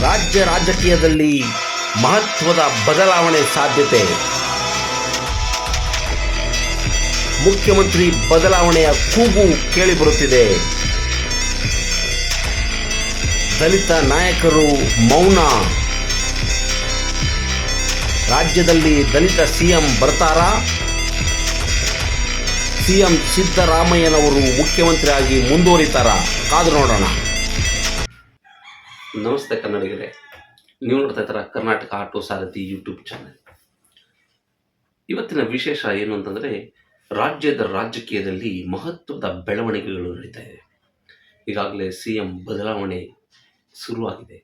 ರಾಜ್ಯ ರಾಜಕೀಯದಲ್ಲಿ ಮಹತ್ವದ ಬದಲಾವಣೆ ಸಾಧ್ಯತೆ. ಮುಖ್ಯಮಂತ್ರಿ ಬದಲಾವಣೆಯ ಕೂಗು ಕೇಳಿಬರುತ್ತಿದೆ. ದಲಿತ ನಾಯಕರು ಮೌನ. ರಾಜ್ಯದಲ್ಲಿ ದಲಿತ ಸಿಎಂ ಬರ್ತಾರಾ? ಸಿಎಂ ಸಿದ್ದರಾಮಯ್ಯನವರು ಮುಖ್ಯಮಂತ್ರಿಯಾಗಿ ಮುಂದುವರಿತಾರಾ? ಕಾದು ನೋಡೋಣ. ನಮಸ್ತೆ ಕನ್ನಡಿಗರೇ. ನೀವು ನೋಡ್ತಾ ಇದ್ದೀರ Karnataka auto Sarathi YouTube channel ಇವತ್ತಿನ ವಿಶೇಷ ಏನು ಅಂತಂದರೆ ರಾಜ್ಯದ ರಾಜಕೀಯದಲ್ಲಿ ಮಹತ್ವದ ಬೆಳವಣಿಗೆಗಳು ನಡೀತಾ ಇದೆ. ಈಗಾಗಲೇ ಸಿ ಎಂ ಬದಲಾವಣೆ ಶುರುವಾಗಿದೆ.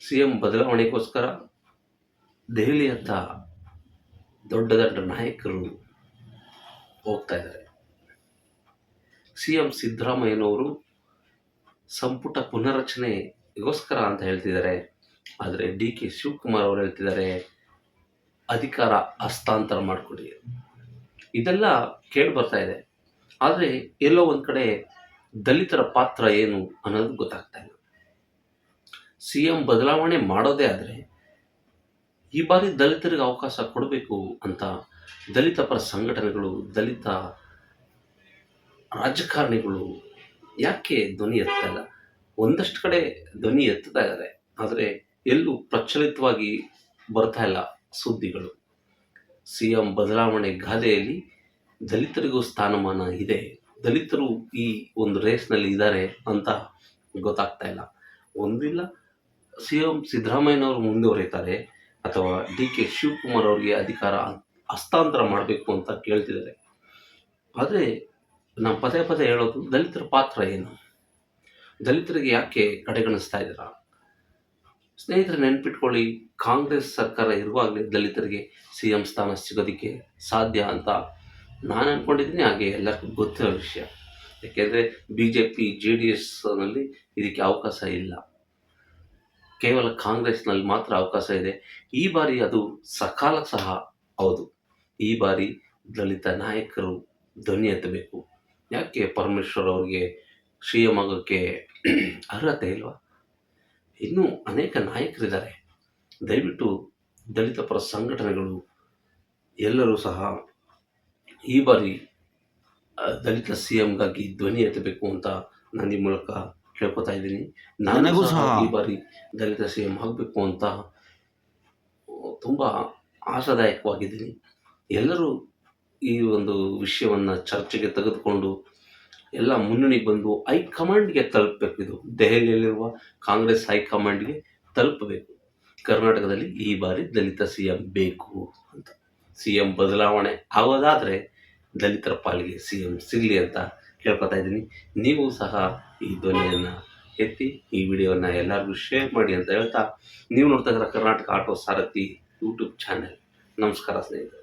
ಸಿ ಎಂ ಬದಲಾವಣೆಗೋಸ್ಕರ ದೆಹಲಿಯತ್ತ ದೊಡ್ಡ ದೊಡ್ಡ ನಾಯಕರು ಹೋಗ್ತಾ ಇದ್ದಾರೆ. ಸಿ ಎಂ ಸಿದ್ದರಾಮಯ್ಯನವರು ಸಂಪುಟ ಪುನರ್ರಚನೆಗೋಸ್ಕರ ಅಂತ ಹೇಳ್ತಿದ್ದಾರೆ. ಆದರೆ ಡಿ ಕೆ ಶಿವಕುಮಾರ್ ಅವರು ಹೇಳ್ತಿದ್ದಾರೆ, ಅಧಿಕಾರ ಹಸ್ತಾಂತರ ಮಾಡಿಕೊಡಿ. ಇದೆಲ್ಲ ಕೇಳಿ ಬರ್ತಾ ಇದೆ. ಆದರೆ ಎಲ್ಲೋ ಒಂದು ಕಡೆ ದಲಿತರ ಪಾತ್ರ ಏನು ಅನ್ನೋದು ಗೊತ್ತಾಗ್ತಾ ಇಲ್ಲ. ಸಿ ಎಂ ಬದಲಾವಣೆ ಮಾಡೋದೇ ಆದರೆ ಈ ಬಾರಿ ದಲಿತರಿಗೆ ಅವಕಾಶ ಕೊಡಬೇಕು ಅಂತ ದಲಿತ ಪರ ಸಂಘಟನೆಗಳು, ದಲಿತ ರಾಜಕಾರಣಿಗಳು ಯಾಕೆ ಧ್ವನಿ ಎತ್ತಲ್ಲ ಒಂದಷ್ಟು ಕಡೆ ಧ್ವನಿ ಎತ್ತುತ್ತಾ ಆದರೆ ಎಲ್ಲೂ ಪ್ರಚಲಿತವಾಗಿ ಬರ್ತಾ ಇಲ್ಲ ಸುದ್ದಿಗಳು. ಸಿ ಎಂ ಬದಲಾವಣೆ ಗಾದೆಯಲ್ಲಿ ದಲಿತರಿಗೂ ಸ್ಥಾನಮಾನ ಇದೆ. ದಲಿತರು ಈ ಒಂದು ರೇಸ್ನಲ್ಲಿ ಇದ್ದಾರೆ ಅಂತ ಗೊತ್ತಾಗ್ತಾ ಇಲ್ಲ. ಒಂದಿಲ್ಲ ಸಿ ಎಂ ಸಿದ್ದರಾಮಯ್ಯನವರು ಮುಂದುವರಿತಾರೆ ಅಥವಾ ಡಿ ಕೆ ಶಿವಕುಮಾರ್ ಅವರಿಗೆ ಅಧಿಕಾರ ಹಸ್ತಾಂತರ ಮಾಡಬೇಕು ಅಂತ ಕೇಳ್ತಿದ್ದಾರೆ. ಆದರೆ ನಾವು ಪದೇ ಪದೇ ಹೇಳೋದು ದಲಿತರ ಪಾತ್ರ ಏನು? ದಲಿತರಿಗೆ ಯಾಕೆ ಕಡೆಗಣಿಸ್ತಾ ಇದ್ದೀರಾ? ಸ್ನೇಹಿತರೆ, ನೆನ್ಪಿಟ್ಕೊಳ್ಳಿ, ಕಾಂಗ್ರೆಸ್ ಸರ್ಕಾರ ಇರುವಾಗಲೇ ದಲಿತರಿಗೆ ಸಿ ಎಂ ಸ್ಥಾನ ಸಿಗೋದಕ್ಕೆ ಸಾಧ್ಯ ಅಂತ ನಾನು ಅಂದ್ಕೊಂಡಿದ್ದೀನಿ ಹಾಗೆ ಎಲ್ಲರಿಗೂ ಗೊತ್ತಿರೋ ವಿಷಯ. ಯಾಕೆಂದರೆ B J P J D ಎಸ್ನಲ್ಲಿ ಇದಕ್ಕೆ ಅವಕಾಶ ಇಲ್ಲ. ಕೇವಲ ಕಾಂಗ್ರೆಸ್ನಲ್ಲಿ ಮಾತ್ರ ಅವಕಾಶ ಇದೆ. ಈ ಬಾರಿ ಅದು ಸಕಾಲ ಸಹ ಹೌದು. ಈ ಬಾರಿ ದಲಿತ ನಾಯಕರು ಧ್ವನಿ ಎತ್ತಬೇಕು. ಯಾಕೆ ಪರಮೇಶ್ವರ್ ಅವರಿಗೆ ಸಿ ಎಂ ಆಗೋಕ್ಕೆ ಅರ್ಹತೆ ಇಲ್ವಾ? ಇನ್ನೂ ಅನೇಕ ನಾಯಕರಿದ್ದಾರೆ. ದಯವಿಟ್ಟು ದಲಿತ ಪರ ಸಂಘಟನೆಗಳು ಎಲ್ಲರೂ ಸಹ ಈ ಬಾರಿ ದಲಿತ ಸಿ ಎಂಗಾಗಿ ಧ್ವನಿ ಎತ್ತಬೇಕು ಅಂತ ನಾನು ಈ ಮೂಲಕ ಕೇಳ್ಕೊತಾ ಇದ್ದೀನಿ. ನನಗೂ ಸಹ ಈ ಬಾರಿ ದಲಿತ ಸಿ ಎಂ ಆಗಬೇಕು ಅಂತ ತುಂಬ ಆಶಾದಾಯಕವಾಗಿದ್ದೀನಿ. ಎಲ್ಲರೂ ಈ ಒಂದು ವಿಷಯವನ್ನು ಚರ್ಚೆಗೆ ತೆಗೆದುಕೊಂಡು ಎಲ್ಲ ಮುನ್ನಣಿಗೆ ಬಂದು ಹೈಕಮಾಂಡ್ಗೆ ತಲುಪಬೇಕು. ಇದು ದೆಹಲಿಯಲ್ಲಿರುವ ಕಾಂಗ್ರೆಸ್ ಹೈಕಮಾಂಡ್ಗೆ ತಲುಪಬೇಕು. ಕರ್ನಾಟಕದಲ್ಲಿ ಈ ಬಾರಿ ದಲಿತ ಸಿ ಎಂ ಬೇಕು ಅಂತ. ಸಿ ಎಂ ಬದಲಾವಣೆ ಆಗೋದಾದರೆ ದಲಿತರ ಪಾಲಿಗೆ ಸಿ ಎಂ ಸಿಗಲಿ ಅಂತ ಕೇಳ್ಕೊತಾ ಇದ್ದೀನಿ. ನೀವು ಸಹ ಈ ಧ್ವನಿಯನ್ನು ಎತ್ತಿ, ಈ ವಿಡಿಯೋನ ಎಲ್ಲರಿಗೂ ಶೇರ್ ಮಾಡಿ ಅಂತ ಹೇಳ್ತಾ, ನೀವು ನೋಡ್ತಾ ಇದ್ದೀರ Karnataka auto Sarathi YouTube channel. ನಮಸ್ಕಾರ ಸ್ನೇಹಿತರೆ.